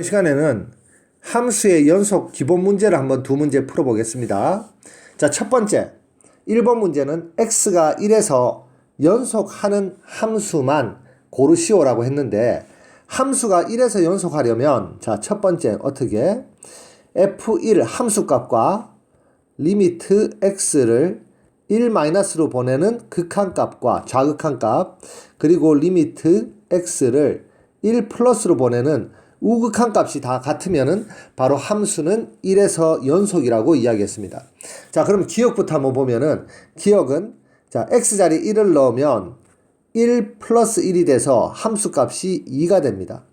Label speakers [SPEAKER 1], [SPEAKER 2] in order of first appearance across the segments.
[SPEAKER 1] 이 시간에는 함수의 연속 기본 문제를 한번 두 문제 풀어보겠습니다. 자, 첫 번째. 1번 문제는 x가 1에서 연속하는 함수만 고르시오라고 했는데 함수가 1에서 연속하려면 자, 첫 번째 어떻게 f1 함수 값과 리미트 x를 1-로 보내는 극한 값과 좌극한 값 그리고 리미트 x를 1 플러스로 보내는 우극한 값이 다 같으면은 바로 함수는 1에서 연속이라고 이야기했습니다. 자, 그럼 기억부터 한번 보면은 기억은 자, x자리 1을 넣으면 1 플러스 1이 돼서 함수 값이 2가 됩니다.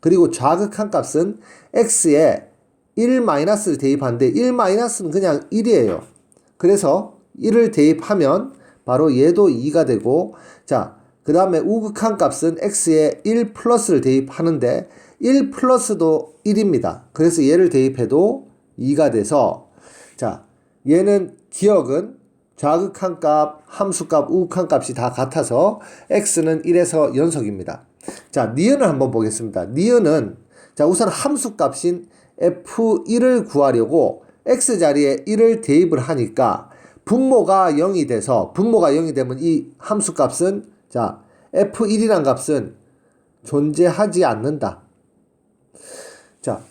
[SPEAKER 1] 그리고 좌극한 값은 x에 1 마이너스를 대입하는데 1 마이너스는 그냥 1이에요. 그래서 1을 대입하면 바로 얘도 2가 되고 자, 그 다음에 우극한 값은 x에 1 플러스를 대입하는데 1 플러스도 1입니다. 그래서 얘를 대입해도 2가 돼서 자 얘는 기억은 좌극한 값, 함수값, 우극한 값이 다 같아서 x는 1에서 연속입니다. 자 니은을 한번 보겠습니다. 니은은 자 우선 함수값인 f1을 구하려고 x자리에 1을 대입을 하니까 분모가 0이 돼서 분모가 0이 되면 이 함수값은 자 f1이란 값은 존재하지 않는다. 자,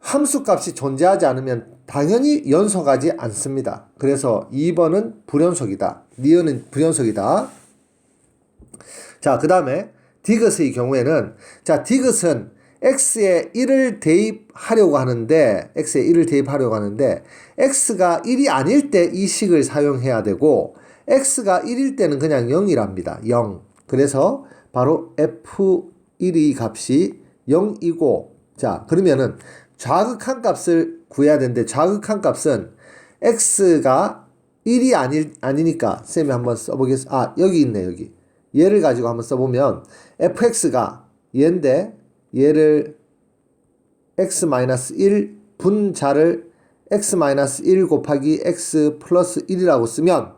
[SPEAKER 1] 함수 값이 존재하지 않으면 당연히 연속하지 않습니다. 그래서 2번은 불연속이다. 니은은 불연속이다. 자, 그 다음에 디귿의 경우에는 자, 디귿은 x에 1을 대입하려고 하는데 x에 1을 대입하려고 하는데 x가 1이 아닐 때 이 식을 사용해야 되고 x가 1일 때는 그냥 0이랍니다. 0. 그래서 바로 f1의 값이 0이고 자, 그러면은 좌극한 값을 구해야 되는데 좌극한 값은 x가 1이 아니, 아니니까 쌤이 한번 써보겠습니다. 아, 여기 있네, 여기. 얘를 가지고 한번 써보면 fx가 얘인데 얘를 x-1 분자를 x-1 곱하기 x 플러스 1이라고 쓰면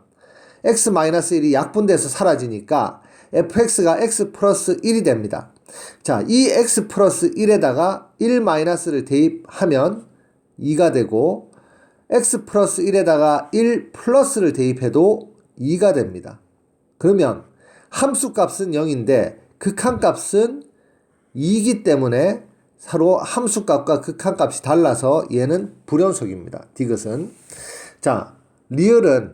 [SPEAKER 1] x-1이 약분돼서 사라지니까 fx가 x 플러스 1이 됩니다. 자, 이 x 플러스 1에다가 1 마이너스를 대입하면 2가 되고 x 플러스 1에다가 1 플러스를 대입해도 2가 됩니다. 그러면 함수 값은 0인데 극한 값은 2이기 때문에 서로 함수 값과 극한 값이 달라서 얘는 불연속입니다. 디귿은. 자, 리얼은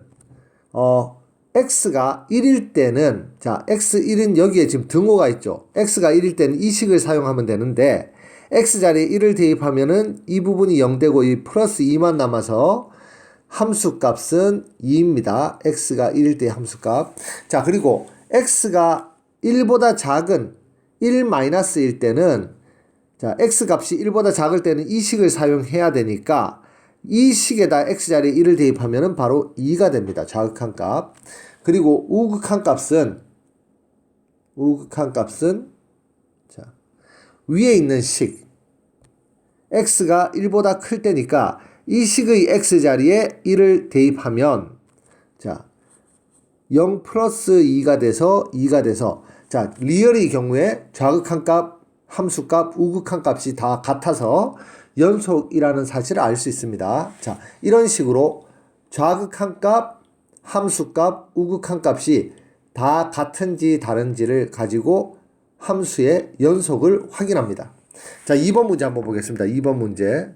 [SPEAKER 1] 어 x가 1일 때는 자 x1은 여기에 지금 등호가 있죠. x가 1일 때는 이 식을 사용하면 되는데 x자리에 1을 대입하면은 이 부분이 0되고 이 플러스 2만 남아서 함수 값은 2입니다. x가 1일 때 함수 값. 자 그리고 x가 1보다 작은 1 마이너스일 때는 자 x 값이 1보다 작을 때는 이 식을 사용해야 되니까 이 식에다 x자리에 1을 대입하면 바로 2가 됩니다. 좌극한 값. 그리고 우극한 값은 우극한 값은 자 위에 있는 식 x가 1보다 클 때니까 이 식의 x자리에 1을 대입하면 자 0 플러스 2가 돼서 2가 돼서 자 리얼의 경우에 좌극한 값 함수값 우극한 값이 다 같아서 연속이라는 사실을 알 수 있습니다. 자, 이런 식으로 좌극한 값, 함수값, 우극한 값이 다 같은지 다른지를 가지고 함수의 연속을 확인합니다. 자, 2번 문제 한번 보겠습니다. 2번 문제.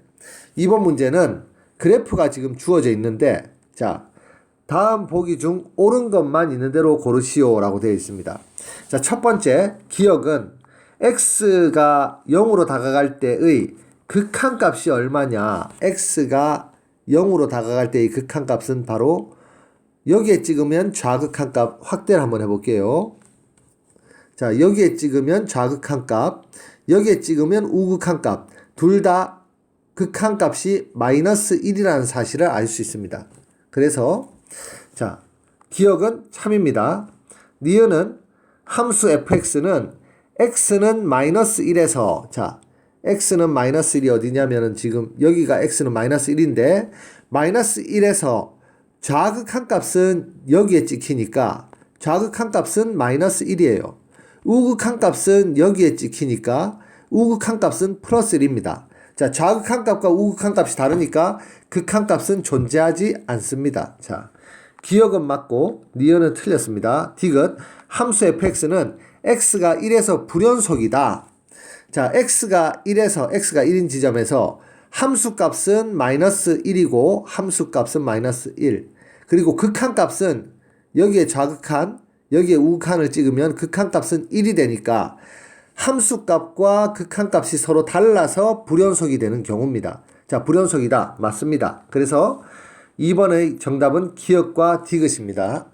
[SPEAKER 1] 2번 문제는 그래프가 지금 주어져 있는데, 자, 다음 보기 중 옳은 것만 있는 대로 고르시오 라고 되어 있습니다. 자, 첫 번째, 기억은 x가 0으로 다가갈 때의 극한값이 얼마냐? x가 0으로 다가갈 때의 극한값은 바로 여기에 찍으면 좌극한값 확대를 한번 해볼게요. 자, 여기에 찍으면 좌극한값, 여기에 찍으면 우극한값, 둘 다 극한값이 마이너스 1이라는 사실을 알 수 있습니다. 그래서 자, 기억은 참입니다. 니은은 함수 fx는 x는 마이너스 1에서 자, x는 마이너스 1이 어디냐면은 지금 여기가 x는 마이너스 1인데 마이너스 1에서 좌극한 값은 여기에 찍히니까 좌극한 값은 마이너스 1이에요. 우극한 값은 여기에 찍히니까 우극한 값은 플러스 1입니다. 자, 좌극한 값과 우극한 값이 다르니까 극한 값은 존재하지 않습니다. 자, 기억은 맞고 니은은 틀렸습니다. 디귿 함수 fx는 x가 1에서 불연속이다. 자, x가 1에서 x가 1인 지점에서 함수 값은 마이너스 1이고 함수 값은 마이너스 1. 그리고 극한 값은 여기에 좌극한, 여기에 우극한을 찍으면 극한 값은 1이 되니까 함수 값과 극한 값이 서로 달라서 불연속이 되는 경우입니다. 자, 불연속이다. 맞습니다. 그래서 2번의 정답은 기억과 디귿입니다.